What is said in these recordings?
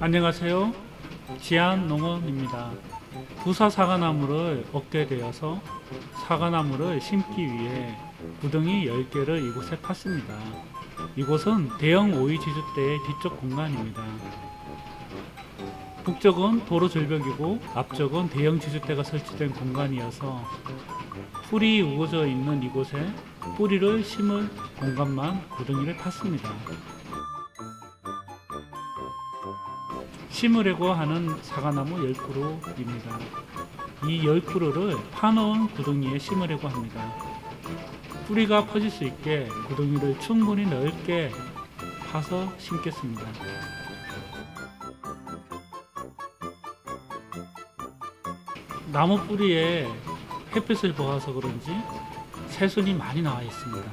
안녕하세요. 지안농원입니다. 부사 사과나무를 얻게 되어서 사과나무를 심기 위해 구덩이 10개를 이곳에 팠습니다. 이곳은 대형 오이 지주대의 뒤쪽 공간입니다. 북쪽은 도로 절벽이고 앞쪽은 대형 지주대가 설치된 공간이어서 풀이 우거져 있는 이곳에 뿌리를 심을 공간만 구덩이를 팠습니다. 심으려고 하는 사과나무 10그루입니다. 이 10그루를 파놓은 구덩이에 심으려고 합니다. 뿌리가 퍼질 수 있게 구덩이를 충분히 넓게 파서 심겠습니다. 나무 뿌리에 햇빛을 보아서 그런지 새순이 많이 나와 있습니다.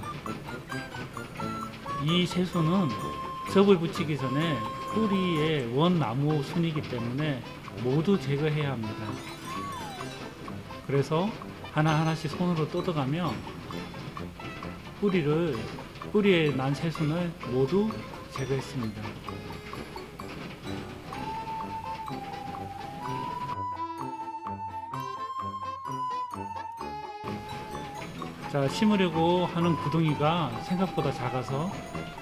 이 새순은 접을 붙이기 전에 뿌리의 원나무 순이기 때문에 모두 제거해야 합니다. 그래서 하나하나씩 손으로 뜯어가며 뿌리를 뿌리에 난 새순을 모두 제거했습니다. 자, 심으려고 하는 구덩이가 생각보다 작아서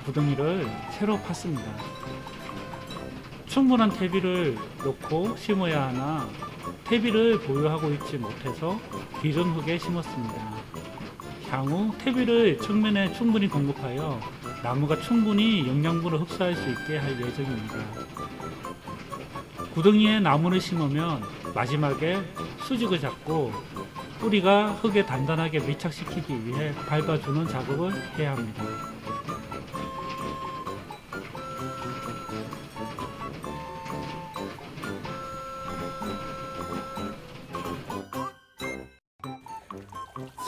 구덩이를 새로 팠습니다. 충분한 퇴비를 놓고 심어야 하나 퇴비를 보유하고 있지 못해서 기존 흙에 심었습니다. 향후 퇴비를 측면에 충분히 공급하여 나무가 충분히 영양분을 흡수할 수 있게 할 예정입니다. 구덩이에 나무를 심으면 마지막에 수직을 잡고 뿌리가 흙에 단단하게 밀착시키기 위해 밟아주는 작업을 해야 합니다.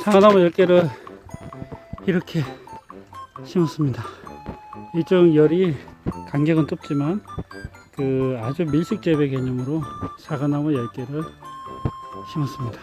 사과나무 10개를 이렇게 심었습니다. 이쪽 열이 간격은 좁지만 그 아주 밀식 재배 개념으로 사과나무 10개를 심었습니다.